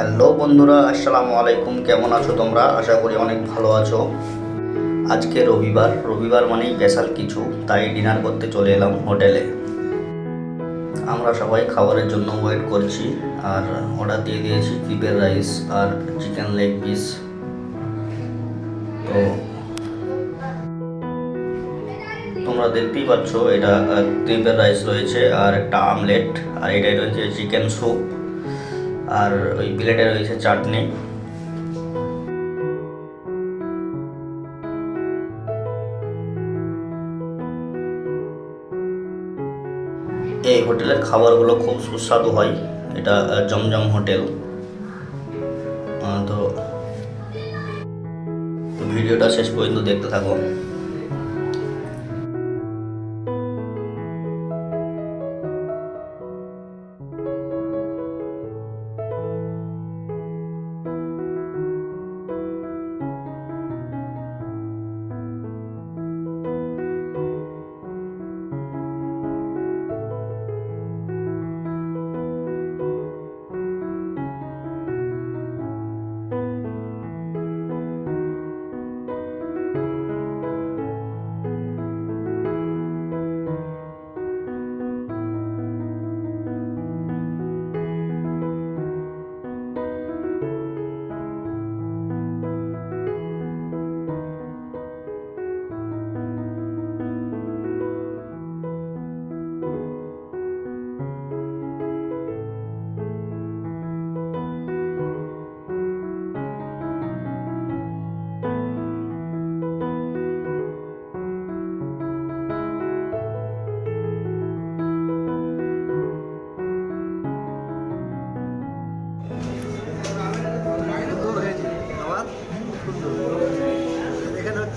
Hello বন্ধুরা, আসসালামু আলাইকুম। কেমন আছো তোমরা? আশা করি অনেক ভালো আছো। আজকে রবিবার। রবিবার মানেই স্পেশাল কিছু, তাই ডিনার করতে চলে এলাম হোটেলে আমরা সবাই খাবারের জন্য ওয়েট করছি, আর অর্ডার দিয়ে দিয়েছি পিপের রাইস আর চিকেন লেগ পিস তো তোমরা দেখতেই পাচ্ছ, এটা ক্রিপের রাইস রয়েছে আর একটা আমলেট আর এটাই রয়েছে চিকেন স্যুপ আর ওই প্লেটে রয়েছে চাটনি। এই হোটেলের খাবারগুলো খুব সুস্বাদু হয়। এটা জমজম হোটেল। তো ভিডিওটা শেষ পর্যন্ত দেখতে থাকো।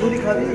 তন্দুরি খাবি?